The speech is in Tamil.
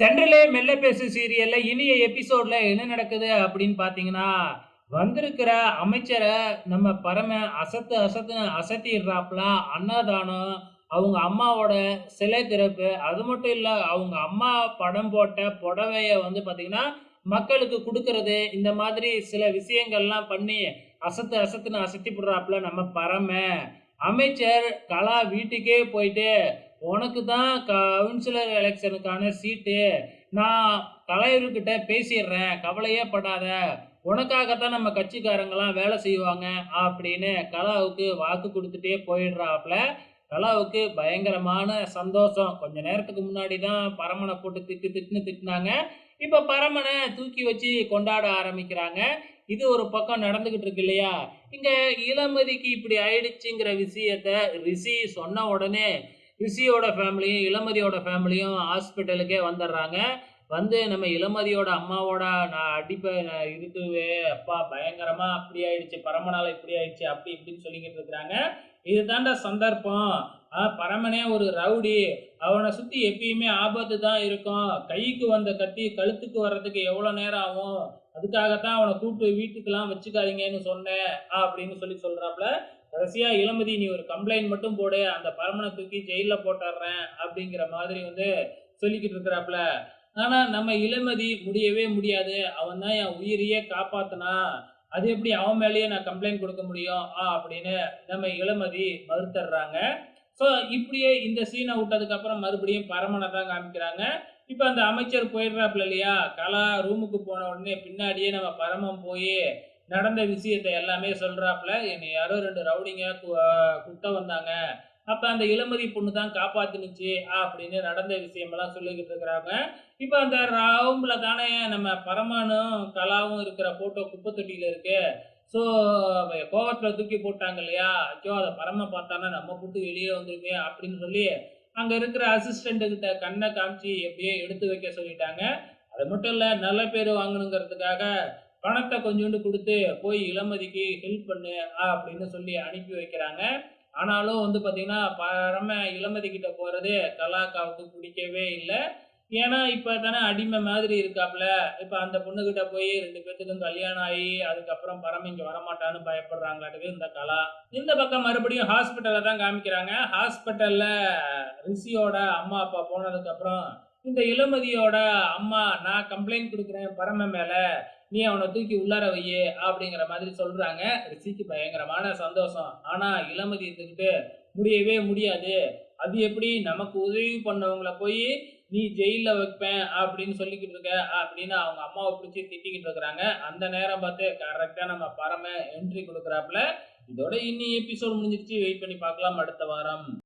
தென்றலே மெல்ல பேசு சீரியல்ல இனிய எபிசோட்ல என்ன நடக்குது அப்படின்னு பாத்தீங்கன்னா வந்திருக்கிற அமைச்சரை நம்ம பரம அசத்து அசத்து அசத்திடுறாப்புல அன்னதானம் அவங்க அம்மாவோட சிலை திறப்பு அது மட்டும் இல்ல அவங்க அம்மா படம் போட்ட புடவைய வந்து பாத்தீங்கன்னா மக்களுக்கு கொடுக்கறது இந்த மாதிரி சில விஷயங்கள்லாம் பண்ணி அசத்து அசத்துன்னு அசத்தி போடுறாப்புல நம்ம பரம. அமைச்சர் கலா வீட்டுக்கே போயிட்டு உனக்கு தான் கவுன்சிலர் எலெக்ஷனுக்கான சீட்டு நான் தலைவர்கிட்ட பேசிடுறேன். கவலையே படாத. உனக்காகத்தான் நம்ம கட்சிக்காரங்கெல்லாம் வேலை செய்வாங்க. அப்படின்னு கலாவுக்கு வாக்கு கொடுத்துட்டே போயிடுறாப்புல கலாவுக்கு பயங்கரமான சந்தோஷம். கொஞ்ச நேரத்துக்கு முன்னாடி தான் பரமனை போட்டு திட்டு திட்டுன்னு திட்டினாங்க. இப்போ பரமனை தூக்கி வச்சு கொண்டாட ஆரம்பிக்கிறாங்க. இது ஒரு பக்கம் நடந்துக்கிட்டு இருக்கு இல்லையா? இங்கே இளமதிக்கு இப்படி ஆயிடுச்சுங்கிற விஷயத்த ரிஷி சொன்ன உடனே ரிஷியோட ஃபேமிலியும் இளமதியோட ஃபேமிலியும் ஹாஸ்பிட்டலுக்கே வந்துடுறாங்க வந்து நம்ம இளமதியோட அம்மாவோட நான் அடிப்பை நான் இருக்குவே அப்பா பயங்கரமா அப்படி ஆயிடுச்சு பரமனால இப்படி ஆயிடுச்சு அப்படி இப்படின்னு சொல்லிக்கிட்டு இருக்கிறாங்க. இதுதான்டா சந்தர்ப்பம். ஆ, பரமனே ஒரு ரவுடி. அவனை சுத்தி எப்பயுமே ஆபத்து தான் இருக்கும். கைக்கு வந்த கத்தி கழுத்துக்கு வர்றதுக்கு எவ்வளோ நேரம் ஆகும்? அதுக்காகத்தான் அவனை கூப்பிட்டு வீட்டுக்கெல்லாம் வச்சுக்காதீங்கன்னு சொன்னேன் அப்படின்னு சொல்லி சொல்கிறாப்புல கடைசியா இளமதி நீ ஒரு கம்ப்ளைண்ட் மட்டும் போடு அந்த பரமனை தூக்கி ஜெயில போட்டுடுறேன் அப்படிங்கிற மாதிரி வந்து சொல்லிக்கிட்டு இருக்கிறாப்ல ஆனா நம்ம இளமதி முடியவே முடியாது. அவன் தான் என் உயிரையே காப்பாத்தினா. அது எப்படி அவன் மேலேயே நான் கம்ப்ளைண்ட் கொடுக்க முடியும்? ஆ அப்படின்னு நம்ம இளமதி மறுத்துடுறாங்க. ஸோ இப்படியே இந்த சீனை விட்டதுக்கு அப்புறம் மறுபடியும் பரமனை தான் காமிக்கிறாங்க. இப்போ அந்த அமைச்சர் போயிடுறாப்புல இல்லையா? கலா ரூமுக்கு போன உடனே பின்னாடியே நம்ம பரமம் போய் நடந்த விஷயத்தை எல்லாமே சொல்கிறாப்புல என்னை யாரோ ரெண்டு ரவுடிங்க கு- குத்த வந்தாங்க. அப்போ அந்த இளமதி பொண்ணு தான் காப்பாத்தினுச்சு அப்படின்னு நடந்த விஷயமெல்லாம் சொல்லிக்கிட்டு இருக்கிறாங்க. இப்போ அந்த ரவுண்டில் தானே நம்ம பரமானும் கலாவும் இருக்கிற போட்டோ குப்பை தொட்டியில் இருக்கு. ஸோ கோவத்தில் தூக்கி போட்டாங்க இல்லையா? ஐயோ அதை பரம பார்த்தானா நம்ம கூட்டு வெளியே வந்துருமே அப்படின்னு சொல்லி அங்கே இருக்கிற அசிஸ்டண்ட்டுக்கிட்ட கண்ணை காமிச்சு எப்படியே எடுத்து வைக்க சொல்லிட்டாங்க. அது மட்டும் இல்லை நல்ல பேர் வாங்கணுங்கிறதுக்காக பணத்தை கொஞ்சோண்டு கொடுத்து போய் இளமதிக்கு ஹெல்ப் பண்ணு அப்படின்னு சொல்லி அனுப்பி வைக்கிறாங்க. ஆனாலும் வந்து பார்த்தீங்கன்னா பரம இளமதி கிட்ட போகிறது கலாக்காவுக்கு பிடிக்கவே இல்லை. ஏன்னா இப்போ தானே அடிமை மாதிரி இருக்காப்ல. இப்போ அந்த பொண்ணுக்கிட்ட போய் ரெண்டு பேர்த்துக்கும் கல்யாணம் ஆகி அதுக்கப்புறம் பரம இங்கே வரமாட்டான்னு பயப்படுறாங்களாட்டுக்கு இந்த கலா இந்த பக்கம் மறுபடியும் ஹாஸ்பிட்டலில் தான் காமிக்கிறாங்க. ஹாஸ்பிட்டலில் ரிஷியோட அம்மா அப்பா போனதுக்கப்புறம் இந்த இளமதியோட அம்மா நான் கம்ப்ளைண்ட் கொடுக்குறேன் பரம மேல. நீ அவனை தூக்கி உள்ளார வையே அப்படிங்கிற மாதிரி சொல்றாங்க. ரிஷிக்கு பயங்கரமான சந்தோஷம். ஆனா இளமதி இருந்துக்கிட்டு முடியவே முடியாது. அது எப்படி? நமக்கு உதவி பண்ணவங்கள போய் நீ ஜெயிலில் வைப்பேன் அப்படின்னு சொல்லிக்கிட்டு இருக்க அப்படின்னு அவங்க அம்மாவை பிடிச்சி திட்டிக்கிட்டு இருக்கிறாங்க. அந்த நேரம் பார்த்து கரெக்டாக நம்ம பரம என்ட்ரி கொடுக்குறாப்புல. இதோட இன்னி எபிசோட் முடிஞ்சிருச்சு. வெயிட் பண்ணி பார்க்கலாம் அடுத்த வாரம்.